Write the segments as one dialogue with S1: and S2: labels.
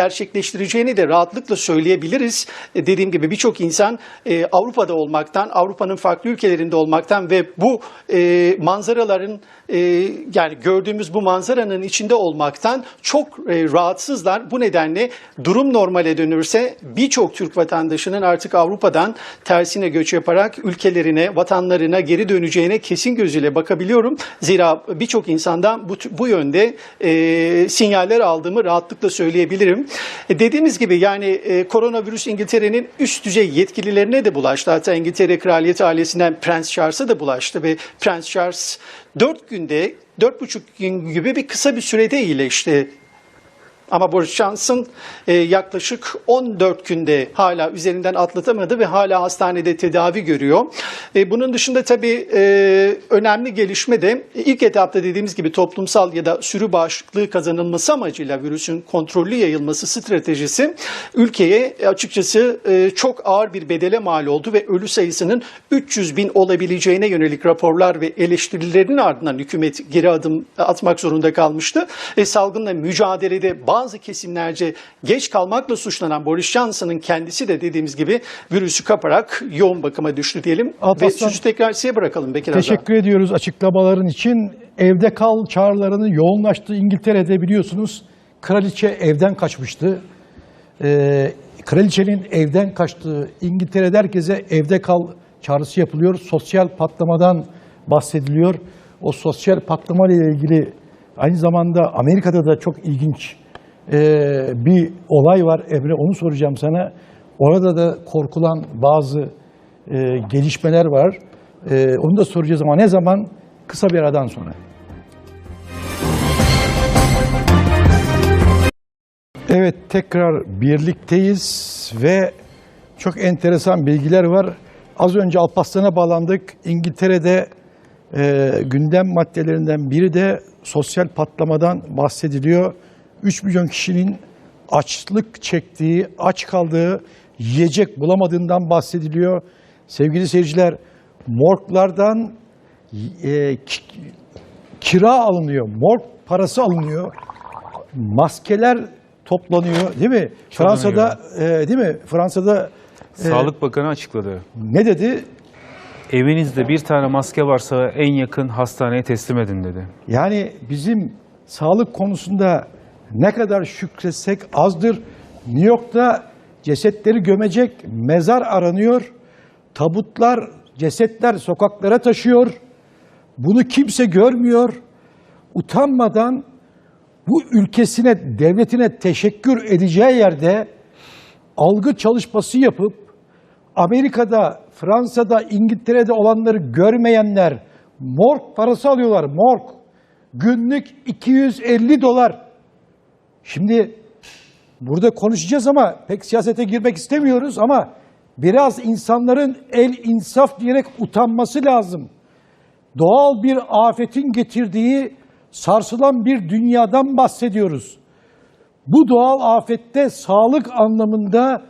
S1: gerçekleştireceğini de rahatlıkla söyleyebiliriz. E, Dediğim gibi birçok insan e, Avrupa'da olmaktan, Avrupa'nın farklı ülkelerinde olmaktan ve bu e, manzaraların e, yani gördüğümüz bu manzaranın içinde olmaktan çok rahatsızlar. Bu nedenle durum normale dönürse birçok Türk vatandaşının artık Avrupa'dan tersine göç yaparak ülkelerine, vatanlarına geri döneceğine kesin gözüyle bakabiliyorum. Zira birçok insandan bu, bu yönde e, sinyaller aldığımı rahatlıkla söyleyebilirim. E, dediğimiz gibi yani e, koronavirüs İngiltere'nin üst düzey yetkililerine de bulaştı. Hatta İngiltere Kraliyet ailesinden Prens Charles'a da bulaştı ve Prens Charles 4 günde, 4,5 gün gibi bir kısa bir sürede iyileşti. Ama Boris Johnson e, yaklaşık 14 günde hala üzerinden atlatamadı ve hala hastanede tedavi görüyor. E, bunun dışında tabii e, önemli gelişme de ilk etapta dediğimiz gibi toplumsal ya da sürü bağışıklığı kazanılması amacıyla virüsün kontrollü yayılması stratejisi ülkeye açıkçası çok ağır bir bedele mal oldu ve ölü sayısının 300 bin olabileceğine yönelik raporlar ve eleştirilerin ardından hükümet geri adım atmak zorunda kalmıştı. E, salgınla mücadelede bazı kesimlerce geç kalmakla suçlanan Boris Johnson'ın kendisi de dediğimiz gibi virüsü kaparak yoğun bakıma düştü diyelim. Ve
S2: Alparslan-
S1: sözü tekrar size bırakalım Bekir.
S2: Teşekkür ediyoruz açıklamaların için. Evde kal çağrılarının yoğunlaştığı İngiltere'de biliyorsunuz kraliçe evden kaçmıştı. Ee, kraliçenin evden kaçtığı İngiltere'de herkese evde kal çağrısı yapılıyor. Sosyal patlamadan bahsediliyor. O sosyal patlama ile ilgili aynı zamanda Amerika'da da çok ilginç ee, bir olay var Emre onu soracağım sana. Orada da korkulan bazı e, gelişmeler var. E, onu da soracağız ama ne zaman? Kısa bir aradan sonra. Evet tekrar birlikteyiz ve çok enteresan bilgiler var. Az önce Alparslan'a bağlandık. İngiltere'de e, gündem maddelerinden biri de sosyal patlamadan bahsediliyor. 3 milyon kişinin açlık çektiği, aç kaldığı, yiyecek bulamadığından bahsediliyor. Sevgili seyirciler, morglardan e, ki- kira alınıyor, morg parası alınıyor, maskeler toplanıyor değil mi? Fransa'da e, değil mi? Fransa'da
S3: Sağlık Bakanı açıkladı.
S2: ne dedi?
S3: Evinizde bir tane maske varsa en yakın hastaneye teslim edin dedi.
S2: Yani bizim sağlık konusunda ne kadar şükretsek azdır. New York'ta cesetleri gömecek mezar aranıyor. Tabutlar, cesetler sokaklara taşıyor. Bunu kimse görmüyor. Utanmadan bu ülkesine, devletine teşekkür edeceği yerde algı çalışması yapıp Amerika'da, Fransa'da, İngiltere'de olanları görmeyenler morg parası alıyorlar. Morg. Günlük 250 dolar. Şimdi burada konuşacağız ama pek siyasete girmek istemiyoruz ama biraz insanların el insaf diyerek utanması lazım. Doğal bir afetin getirdiği sarsılan bir dünyadan bahsediyoruz. Bu doğal afette sağlık anlamında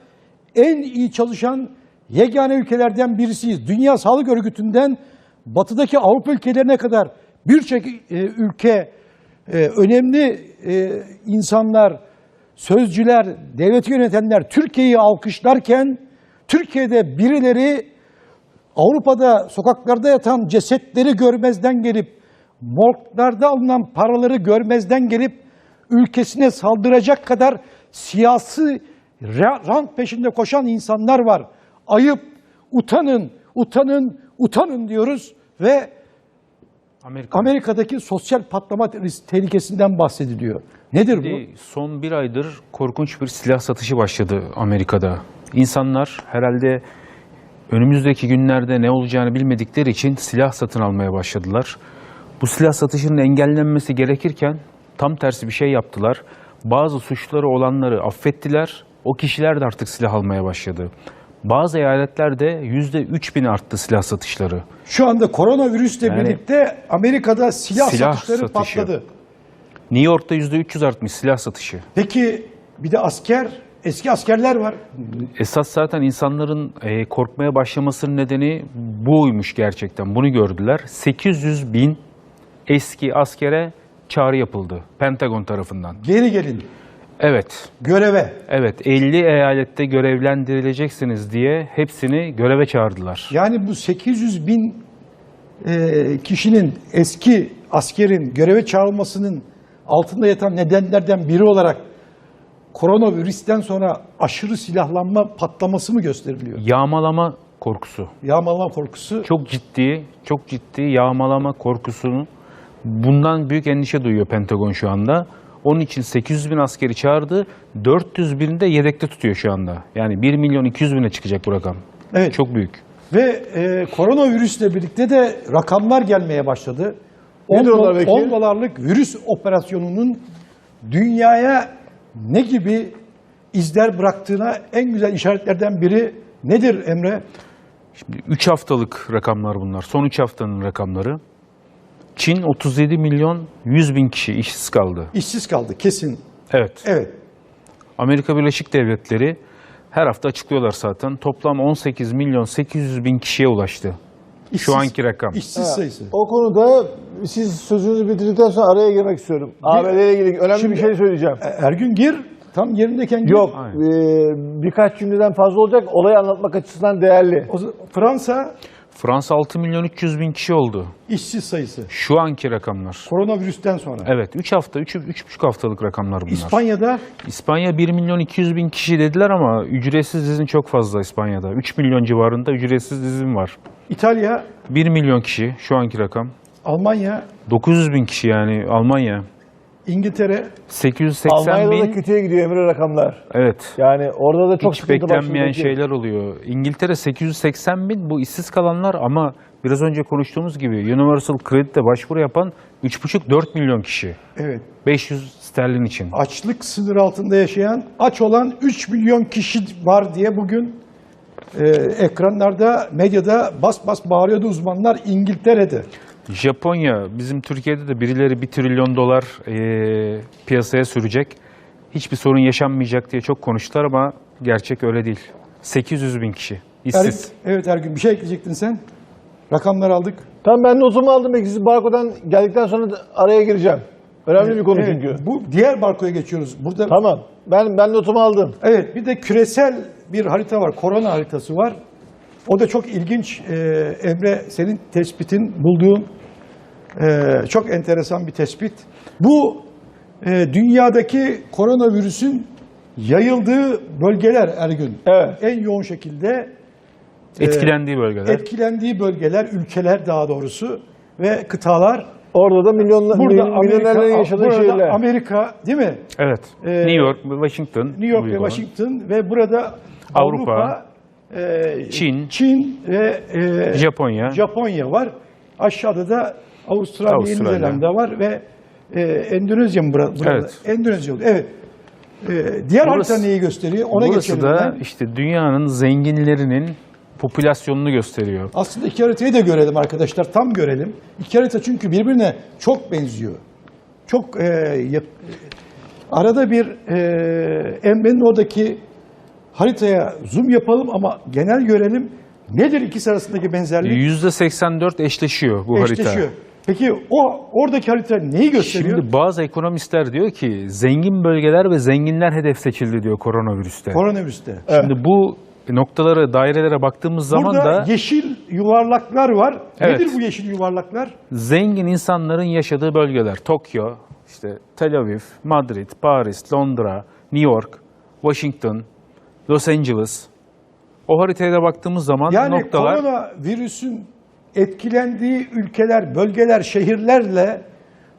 S2: en iyi çalışan yegane ülkelerden birisiyiz. Dünya Sağlık Örgütü'nden batıdaki Avrupa ülkelerine kadar birçok e, ülke e, önemli e, insanlar, sözcüler, devleti yönetenler Türkiye'yi alkışlarken Türkiye'de birileri Avrupa'da sokaklarda yatan cesetleri görmezden gelip morglarda alınan paraları görmezden gelip ülkesine saldıracak kadar siyasi ra- rant peşinde koşan insanlar var. Ayıp, utanın, utanın, utanın diyoruz ve
S3: Amerika.
S2: Amerika'daki sosyal patlama tehlikesinden bahsediliyor. Nedir bu?
S3: Son bir aydır korkunç bir silah satışı başladı Amerika'da. İnsanlar herhalde önümüzdeki günlerde ne olacağını bilmedikleri için silah satın almaya başladılar. Bu silah satışının engellenmesi gerekirken tam tersi bir şey yaptılar. Bazı suçları olanları affettiler. O kişiler de artık silah almaya başladı. Bazı eyaletlerde yüzde üç bin arttı silah satışları.
S2: Şu anda koronavirüsle
S3: Yani-
S2: birlikte Amerika'da silah,
S3: Silah
S2: satışları
S3: satışı.
S2: patladı.
S3: New York'ta yüzde 300 artmış silah satışı.
S2: Peki bir de asker, eski askerler var.
S3: Esas zaten insanların e, korkmaya başlamasının nedeni buymuş gerçekten. Bunu gördüler. 800 bin eski askere çağrı yapıldı Pentagon tarafından.
S2: Geri gelin.
S3: Evet,
S2: göreve.
S3: evet 50 eyalette görevlendirileceksiniz diye hepsini göreve çağırdılar.
S2: Yani bu 800 bin e, kişinin eski askerin göreve çağrılmasının altında yatan nedenlerden biri olarak koronavirüsten sonra aşırı silahlanma patlaması mı gösteriliyor?
S3: Yağmalama korkusu.
S2: Yağmalama korkusu.
S3: Çok ciddi, çok ciddi yağmalama korkusunu bundan büyük endişe duyuyor Pentagon şu anda. Onun için 800 bin askeri çağırdı. 400 bin de yedekte tutuyor şu anda. Yani 1 milyon 200 bine çıkacak bu rakam.
S2: Evet.
S3: Çok büyük.
S2: Ve e, koronavirüsle birlikte de rakamlar gelmeye başladı.
S4: Nedir
S2: 10
S4: onlar
S2: dol-
S4: peki?
S2: 10 dolarlık virüs operasyonunun dünyaya ne gibi izler bıraktığına en güzel işaretlerden biri nedir Emre?
S3: 3 haftalık rakamlar bunlar. Son 3 haftanın rakamları. Çin 37 milyon 100 bin kişi işsiz kaldı.
S2: İşsiz kaldı kesin.
S3: Evet.
S2: Evet.
S3: Amerika Birleşik Devletleri her hafta açıklıyorlar zaten. Toplam 18 milyon 800 bin kişiye ulaştı.
S2: İşsiz-
S3: Şu anki rakam.
S2: İşsiz sayısı.
S4: O konuda siz sözünüzü bitirdikten sonra araya girmek istiyorum. ABD ile ilgili önemli
S2: Şimdi-
S4: bir şey söyleyeceğim.
S2: E, Ergün gir. Tam yerindeyken gir.
S4: Yok, e, birkaç cümleden fazla olacak. Olayı anlatmak açısından değerli.
S2: O Fransa
S3: Fransa 6 milyon 300 bin kişi oldu.
S2: işsiz sayısı.
S3: Şu anki rakamlar.
S2: Koronavirüsten sonra.
S3: Evet 3 hafta, 3 3,5 haftalık rakamlar bunlar.
S2: İspanya'da
S3: İspanya 1 milyon 200 bin kişi dediler ama ücretsiz izin çok fazla İspanya'da. 3 milyon civarında ücretsiz izin var.
S2: İtalya,
S3: 1 milyon kişi şu anki rakam.
S2: Almanya,
S3: 900 bin kişi yani Almanya.
S2: İngiltere,
S3: 880
S4: Almanya'da da
S3: bin.
S4: kötüye gidiyor Emre rakamlar.
S3: Evet.
S4: Yani orada da çok
S3: Hiç beklenmeyen şeyler oluyor. İngiltere 880 bin bu işsiz kalanlar ama biraz önce konuştuğumuz gibi Universal Credit'te başvuru yapan 3,5-4 milyon kişi.
S2: evet.
S3: 500 sterlin için.
S2: açlık sınırı altında yaşayan, aç olan 3 milyon kişi var diye bugün e, ekranlarda, medyada bas bas bağırıyordu uzmanlar İngiltere'de.
S3: Japonya, bizim Türkiye'de de birileri 1 trilyon dolar eee, piyasaya sürecek. Hiçbir sorun yaşanmayacak diye çok konuştular ama gerçek öyle değil. 800 bin kişi işsiz.
S2: Er- evet Ergün bir şey ekleyecektin sen. Rakamlar aldık.
S4: Tamam ben notumu aldım. Belki siz Barko'dan geldikten sonra araya gireceğim. Önemli bir konu
S2: Evet,
S4: çünkü.
S2: Bu diğer barkoya geçiyoruz. Burada
S4: Tamam. Ben ben notumu aldım.
S2: Evet bir de küresel bir harita var. Korona haritası var. O da çok ilginç. Ee, Emre senin tespitin, bulduğun ee, çok enteresan bir tespit. Bu e, dünyadaki koronavirüsün yayıldığı bölgeler Ergün.
S4: Evet.
S2: En yoğun şekilde
S3: Etkilendiği bölgeler.
S2: etkilendiği bölgeler, ülkeler daha doğrusu ve kıtalar.
S4: Orada da milyonlar,
S2: Burada
S4: milyon, milyonlarların
S2: Amerika,
S4: yaşadığı
S2: burada
S4: şehirler.
S2: Amerika değil mi?
S3: Evet.
S2: Ee,
S3: New York Washington.
S2: New York ve. Washington ve burada
S3: Avrupa,
S2: Avrupa, e,
S3: Çin,
S2: Çin ve e,
S3: Japonya.
S2: Japonya var. Aşağıda da Avustralya, Yeni
S3: Avustralya.
S2: Zelanda var ve e, Endonezya mı bura- burada?
S3: Evet.
S2: Endonezya. Evet. E, diğer
S3: Burası-
S2: harita neyi gösteriyor? Ona
S3: Burası
S2: geçelim.
S3: da
S2: ben.
S3: işte dünyanın zenginlerinin popülasyonunu gösteriyor.
S2: Aslında iki haritayı da görelim arkadaşlar. Tam görelim. İki harita çünkü birbirine çok benziyor. Çok e, yap- arada bir e, Emre'nin oradaki haritaya zoom yapalım ama genel görelim. Nedir ikisi arasındaki benzerlik?
S3: %84 eşleşiyor bu harita.
S2: Eşleşiyor. Peki o oradaki harita neyi gösteriyor?
S3: Şimdi bazı ekonomistler diyor ki zengin bölgeler ve zenginler hedef seçildi diyor koronavirüste.
S2: Koronavirüste.
S3: Şimdi bu noktalara, dairelere baktığımız zaman
S2: Burada
S3: da
S2: yeşil yuvarlaklar var.
S3: Evet.
S2: Nedir bu yeşil yuvarlaklar?
S3: zengin insanların yaşadığı bölgeler. Tokyo, işte Tel Aviv, Madrid, Paris, Londra, New York, Washington, Los Angeles. O haritaya da baktığımız zaman
S2: Yani
S3: noktalar
S2: koronavirüsün etkilendiği ülkeler, bölgeler, şehirlerle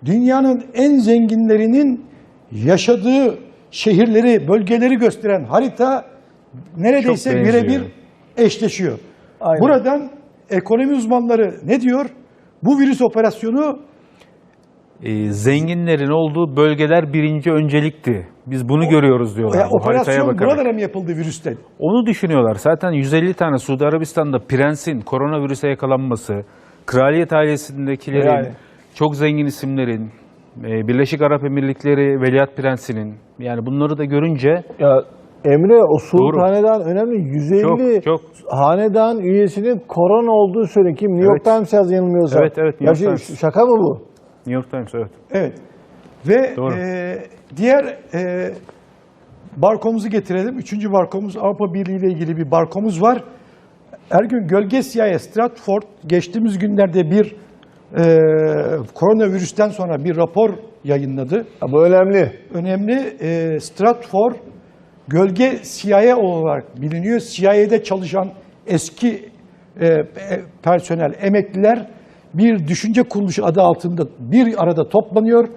S2: dünyanın en zenginlerinin yaşadığı şehirleri, bölgeleri gösteren harita neredeyse birebir eşleşiyor.
S4: Aynen.
S2: Buradan ekonomi uzmanları ne diyor? Bu virüs operasyonu
S3: e, zenginlerin olduğu bölgeler birinci öncelikti. Biz bunu görüyoruz diyorlar
S2: e, operasyon buralara mı yapıldı virüsten?
S3: Onu düşünüyorlar. Zaten 150 tane Suudi Arabistan'da prensin koronavirüse yakalanması, kraliyet ailesindekilerin,
S4: Yani.
S3: çok zengin isimlerin, e, Birleşik Arap Emirlikleri Veliaht Prensinin yani bunları da görünce
S4: Ya Emre o Suud. Hanedan önemli. 150
S3: çok çok
S4: hanedan üyesinin korona olduğu söyleniyor. Kim? New York
S3: Evet.
S4: Times yaz yanılmıyorsam.
S3: Evet, evet, New
S4: Ya şey. Şaka mı bu?
S3: New York Times evet.
S2: Evet. Ve
S3: Doğru.
S2: e, diğer e, barkomuzu getirelim. Üçüncü barkomuz Avrupa Birliği ile ilgili bir barkomuz var. Ergün Gölge CIA Stratford geçtiğimiz günlerde bir e, koronavirüsten sonra bir rapor yayınladı.
S4: Bu önemli.
S2: Önemli e, Stratford Gölge CIA olarak biliniyor. CIA'de çalışan eski e, e, personel, emekliler bir düşünce kuruluşu adı altında bir arada toplanıyor.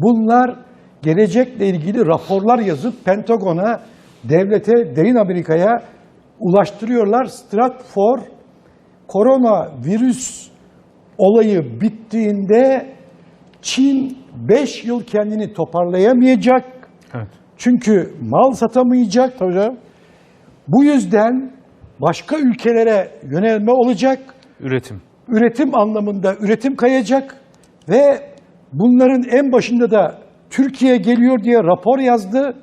S2: Bunlar gelecekle ilgili raporlar yazıp Pentagon'a, devlete, derin Amerika'ya ulaştırıyorlar. Stratford koronavirüs olayı bittiğinde Çin 5 yıl kendini toparlayamayacak.
S3: Evet.
S2: Çünkü mal satamayacak.
S4: Tabii canım.
S2: Bu yüzden başka ülkelere yönelme olacak.
S3: Üretim.
S2: Üretim anlamında üretim kayacak ve bunların en başında da Türkiye geliyor diye rapor yazdı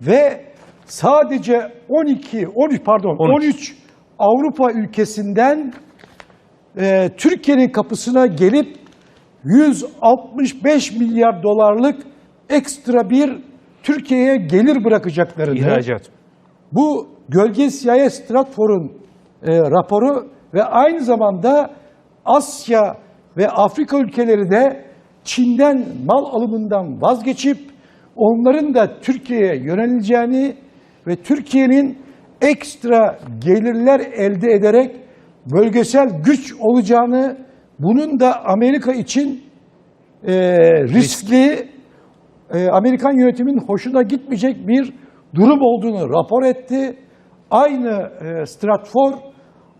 S2: ve sadece 12 13 pardon
S3: 13.
S2: 13 Avrupa ülkesinden e, Türkiye'nin kapısına gelip 165 milyar dolarlık ekstra bir Türkiye'ye gelir bırakacaklarını
S3: İhracat.
S2: bu Gölge CIA Stratfor'un e, raporu ve aynı zamanda Asya ve Afrika ülkeleri de Çin'den mal alımından vazgeçip onların da Türkiye'ye yöneleceğini ve Türkiye'nin ekstra gelirler elde ederek bölgesel güç olacağını, bunun da Amerika için e, riskli, e, Amerikan yönetiminin hoşuna gitmeyecek bir durum olduğunu rapor etti. Aynı e, Stratfor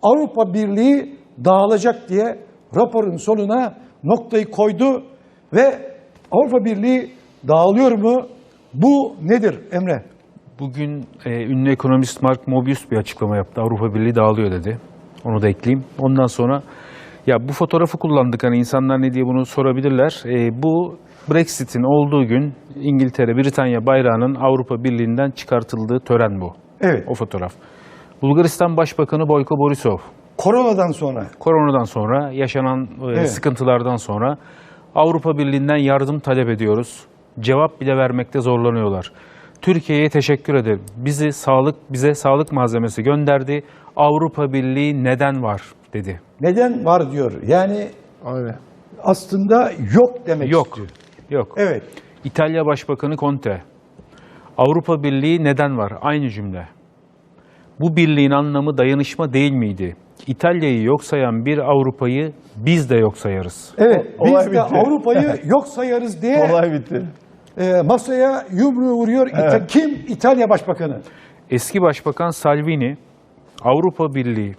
S2: Avrupa Birliği dağılacak diye raporun sonuna noktayı koydu ve Avrupa Birliği dağılıyor mu? Bu nedir Emre?
S3: Bugün e, ünlü ekonomist Mark Mobius bir açıklama yaptı. Avrupa Birliği dağılıyor dedi. Onu da ekleyeyim. Ondan sonra ya bu fotoğrafı kullandık hani insanlar ne diye bunu sorabilirler. E, bu Brexit'in olduğu gün İngiltere, Britanya bayrağının Avrupa Birliği'nden çıkartıldığı tören bu.
S2: Evet.
S3: O fotoğraf. Bulgaristan Başbakanı Boyko Borisov
S2: Koronadan sonra
S3: koronadan sonra yaşanan e,
S2: Evet.
S3: sıkıntılardan sonra Avrupa Birliği'nden yardım talep ediyoruz. Cevap bile vermekte zorlanıyorlar. Türkiye'ye teşekkür ederim. Bizi sağlık bize sağlık malzemesi gönderdi. Avrupa Birliği neden var dedi.
S2: neden var diyor. Yani
S4: Aynen.
S2: aslında yok demek
S3: Yok.
S2: istiyor.
S3: Yok.
S2: Evet.
S3: İtalya Başbakanı Conte. Avrupa Birliği neden var? Aynı cümle. Bu birliğin anlamı dayanışma değil miydi? İtalya'yı yok sayan bir Avrupa'yı biz de yok sayarız.
S2: Evet.
S4: Olay
S2: biz de
S4: bitti.
S2: Avrupa'yı yok sayarız diye
S4: Olay bitti.
S2: e, masaya yumruğu vuruyor. İta-
S4: Evet.
S2: Kim? İtalya Başbakanı.
S3: Eski Başbakan Salvini, Avrupa Birliği,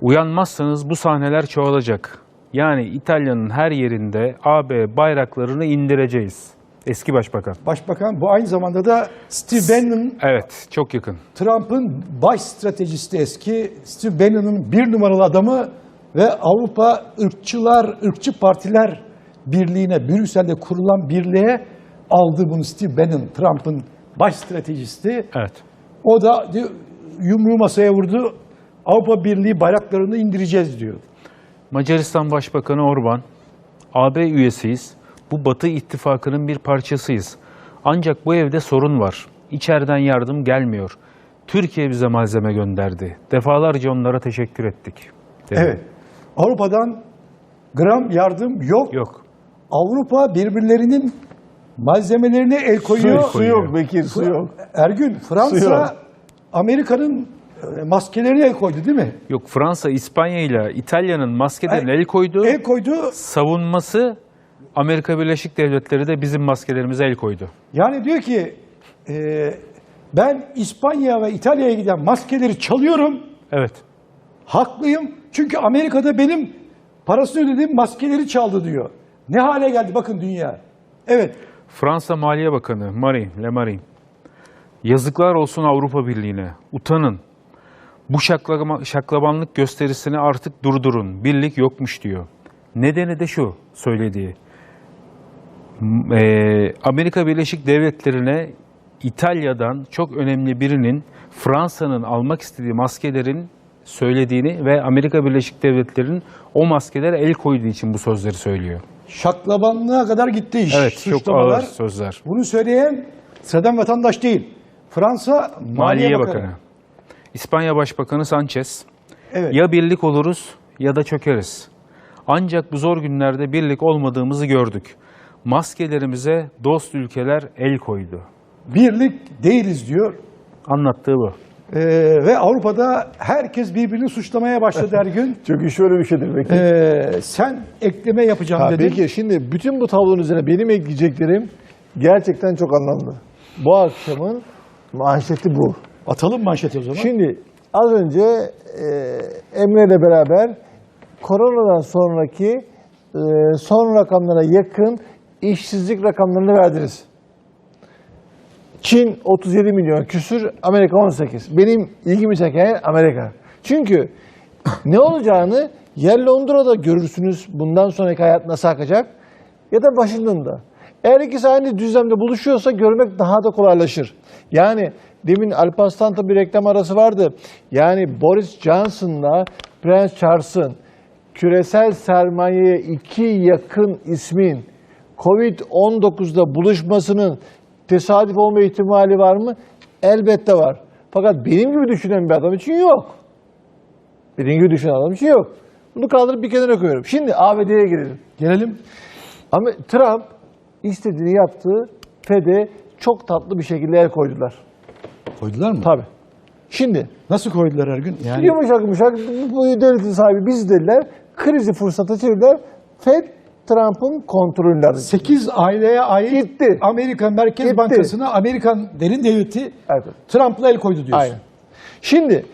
S3: uyanmazsanız bu sahneler çoğalacak. Yani İtalya'nın her yerinde AB bayraklarını indireceğiz. Eski Başbakan.
S2: Başbakan bu aynı zamanda da Steve Bannon
S3: Evet, çok yakın.
S2: Trump'ın baş stratejisti eski Steve Bannon'ın bir numaralı adamı ve Avrupa ırkçılar, ırkçı partiler birliğine, Brüksel'de kurulan birliğe aldı bunu Steve Bannon, Trump'ın baş stratejisti.
S3: Evet.
S2: O da diyor, yumruğu masaya vurdu. Avrupa Birliği bayraklarını indireceğiz diyor.
S3: Macaristan Başbakanı Orban, AB üyesiyiz. Bu Batı ittifakının bir parçasıyız. Ancak bu evde sorun var. İçeriden yardım gelmiyor. Türkiye bize malzeme gönderdi. Defalarca onlara teşekkür ettik. dedi.
S2: Evet. Avrupa'dan gram yardım yok.
S3: Yok.
S2: Avrupa birbirlerinin malzemelerine el koyuyor.
S4: Su, su yok Bekir, su yok.
S2: Ergün, Fransa. Amerika'nın e, maskelerine el koydu değil mi?
S3: Yok Fransa, İspanya ile İtalya'nın maskelerine el koydu.
S2: El koydu.
S3: Savunması Amerika Birleşik Devletleri de bizim maskelerimize el koydu.
S2: Yani diyor ki e, ben İspanya ve İtalya'ya giden maskeleri çalıyorum.
S3: Evet.
S2: Haklıyım. Çünkü Amerika'da benim parasını ödediğim maskeleri çaldı diyor. Ne hale geldi bakın dünya. Evet.
S3: Fransa Maliye Bakanı Marie Le Marie. Yazıklar olsun Avrupa Birliği'ne. Utanın. Bu şaklama, şaklabanlık gösterisini artık durdurun. Birlik yokmuş diyor. Nedeni de şu söylediği. Eee, Amerika Birleşik Devletleri'ne İtalya'dan çok önemli birinin Fransa'nın almak istediği maskelerin söylediğini ve Amerika Birleşik Devletleri'nin o maskelere el koyduğu için bu sözleri söylüyor.
S2: Şaklabanlığa kadar gitti iş.
S3: Evet, çok ağır sözler.
S2: Bunu söyleyen sıradan vatandaş değil. Fransa
S3: Maliye Bakanı. İspanya Başbakanı Sanchez.
S2: Evet.
S3: Ya birlik oluruz ya da çökeriz. Ancak bu zor günlerde birlik olmadığımızı gördük. Maskelerimize dost ülkeler el koydu.
S2: Birlik değiliz diyor.
S3: Anlattığı bu.
S2: Ee, ve Avrupa'da herkes birbirini suçlamaya başladı her gün.
S4: Çünkü şöyle bir şeydir belki.
S2: Ee, sen ekleme yapacağım
S4: Ha,
S2: dedin.
S4: peki şimdi bütün bu tablonun üzerine benim ekleyeceklerim gerçekten çok anlamlı. Bu akşamın manşeti bu.
S2: Atalım manşeti o zaman.
S4: Şimdi az önce e, Emre ile beraber koronadan sonraki e, son rakamlara yakın işsizlik rakamlarını verdiniz. Çin 37 milyon küsür, Amerika 18. Benim ilgimi çeken Amerika. Çünkü ne olacağını ya Londra'da görürsünüz bundan sonraki hayat nasıl akacak ya da Washington'da. Eğer ikisi aynı düzlemde buluşuyorsa görmek daha da kolaylaşır. Yani demin Alparslan'ta bir reklam arası vardı. Yani Boris Johnson'la Prens Charles'ın küresel sermayeye iki yakın ismin Covid-19'da buluşmasının tesadüf olma ihtimali var mı? Elbette var. Fakat benim gibi düşünen bir adam için yok. Benim gibi düşünen adam için yok. Bunu kaldırıp bir kenara koyuyorum. Şimdi ABD'ye gelelim.
S2: Gelelim.
S4: Ama Trump istediğini yaptı. FED'e çok tatlı bir şekilde el koydular.
S2: Koydular mı?
S4: Tabii. Şimdi
S2: Nasıl koydular her gün? Yani
S4: yumuşak yumuşak bu devletin sahibi biz dediler. Krizi fırsata çevirdiler. FED Trump'ın kontrolünde.
S2: 8 aileye ait
S4: Gitti.
S2: Amerika Merkez
S4: Gitti.
S2: Bankası'na Amerikan derin devleti
S4: Evet.
S2: Trump'la el koydu diyorsun.
S4: Aynen. Şimdi